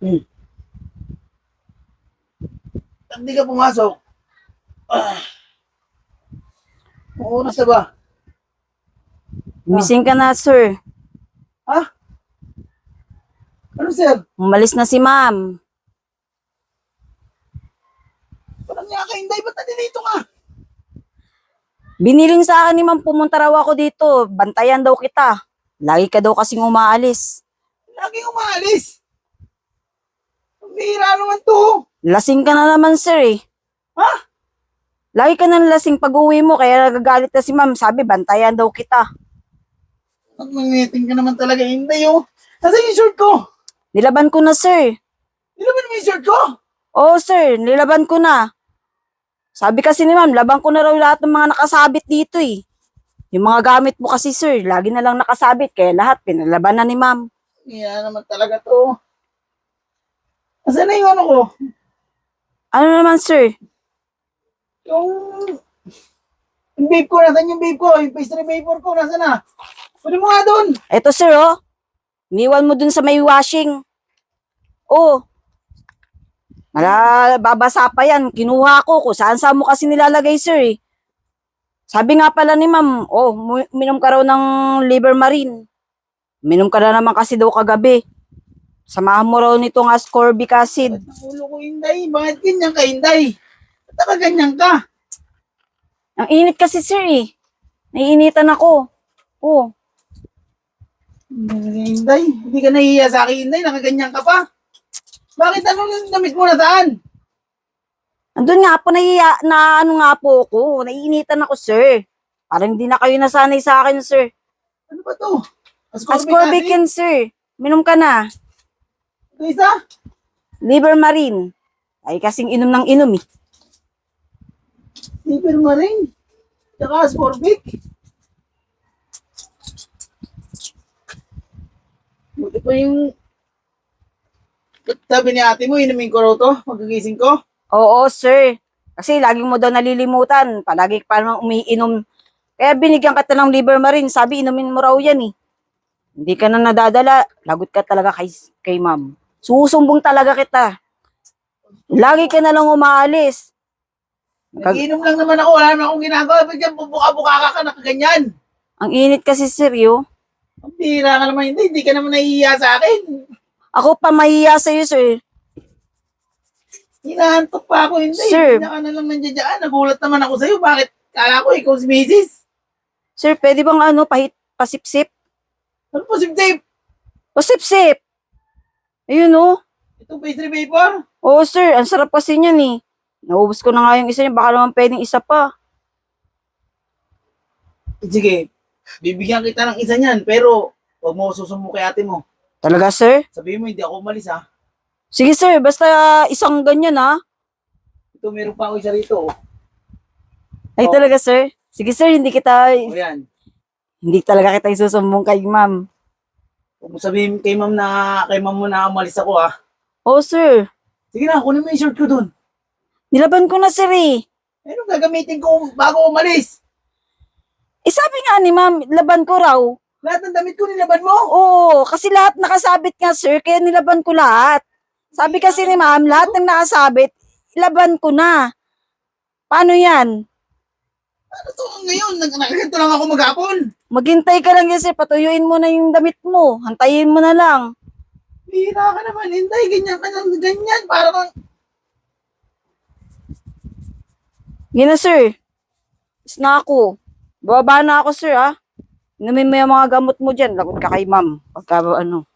Hmm. Pag di ka pumasok, ah, oras na ba? Missing ka na, sir. Ha? Ano, sir? Umalis na si ma'am. Parang nga ka, Inday, ba't nandito ka? Biniling sa akin ni ma'am pumunta raw ako dito. Bantayan daw kita. Lagi ka daw kasing umaalis. Lagi umaalis. Bihira naman to. Lasing ka na naman, sir eh. Ha? Lagi ka nang lasing pag uwi mo, kaya nagagalit na si ma'am. Sabi, bantayan daw kita. Magmangiting ka naman talaga, Inday, oh. Nasaan yung shirt ko? Nilaban ko na, sir. Nilaban mo yung shirt ko? Oo, sir. Nilaban ko na. Sabi kasi ni ma'am, laban ko na raw lahat ng mga nakasabit dito eh. Yung mga gamit mo kasi, sir, lagi na lang nakasabit. Kaya lahat, pinalaban na ni ma'am. Iya naman talaga to. Nasaan na yung ano ko? Ano naman, sir? Yung... Yung babe ko, nasaan yung babe ko? Yung pastry vapor ko, nasaan na? Pwede mo nga doon. Eto, sir, oh. Iniwan mo dun sa may washing. Oh. Mala, babasa pa yan. Kinuha ko kung saan saan mo kasi nilalagay, sir, eh. Sabi nga pala ni ma'am, oh, minom ka raw ng liver marine. Minom ka na naman kasi daw kagabi. Samahan mo raw nitong ascorbic acid. Ang ulo ko, Inday? Bakit ganyan ka, Inday? Ba't ka ganyan ka? Ang init kasi, sir, eh. Naiinitan ako. Oh, Inday, hindi ka nahihiya sa akin, Inday. Nakaganyan ka pa. Bakit ano yung damit mo na saan? Andun nga po, nahiya, na ano nga po ako. Naiinitan ako, sir. Parang hindi na kayo nasanay sa akin, sir. Ano ba to? Ascorbic Ascorbic acid? yan, sir. Minom ka na. Ito isa? Liver marine. Ay kasing inom ng inom eh. Liver marine. Tsaka ascorbic. Buti pa yung... Sabi ni ate mo, inumin ko raw to, magagising ko. Oo, sir. Kasi laging mo daw nalilimutan. Palagi pa naman umiinom. Kaya binigyan ka ng liver marine. Sabi, inumin mo raw yan eh. Hindi ka na nadadala. Lagot ka talaga kay, kay ma'am. Susumbong talaga kita. Lagi ka na lang umaalis. Kag- Nagiinom lang naman ako, wala naman akong ginagawa. Ba't yan, bubuka-buka ka ka, nakaganyan? Ang init kasi, sir, yo. Ang bihira ka naman, hindi, hindi ka naman nahihiya sa akin. Ako pa mahiya sa'yo, sir. Hinahantok pa ako, hindi. Sir. Hindi ka na lang nandiyan dyan. Nagulat naman ako sa'yo. Bakit? Kala ko, ikaw si Mrs. Sir, pwede bang ano, pahit, pasipsip? Ano po, si Dave? Pasipsip! Ayun, oh. Itong pastry vapor? Oo, sir. Ang sarap kasi niyan eh. Naubos ko na nga yung isa niya. Baka naman pwedeng isa pa. Sige, bibigyan kita ng isa niyan, pero huwag mo susumo kay ate mo. Talaga, sir? Sabihin mo, hindi ako umalis ha. Sige, sir. Basta isang ganyan, ha? Ito, meron pa ako isa rito. oh. Ay, Oo. talaga, sir? Sige, sir. Hindi kita, O yan. hindi talaga kita isusumbong kay ma'am. Huwag mo sabihin kay ma'am na, kay ma'am mo na umalis ako ha. Oo, sir. Sige na, kunin mo yung shirt ko dun. Nilaban ko na, sir, eh. Ano gagamitin ko bago umalis? Eh, sabi nga ni ma'am, laban ko raw. Lahat ng damit ko nilaban mo. Oo, kasi lahat nakasabit nga, sir. Kaya nilaban ko lahat. Sabi kasi ni ma'am, lahat ng nakasabit, laban ko na. Paano yan? Ngayon? Nakaganto lang ako maghapon. Maghintay ka lang yan, sir. Patuyuin mo na yung damit mo. Hantayin mo na lang. Bihira ka naman, Hinday. Ganyan ka na, ganyan. Para kang, Yan na, sir. Is na ako. Bababa na ako, sir, ha? Inumin mo yung mga gamot mo dyan. Lagot ka kay ma'am. Pagka, ano.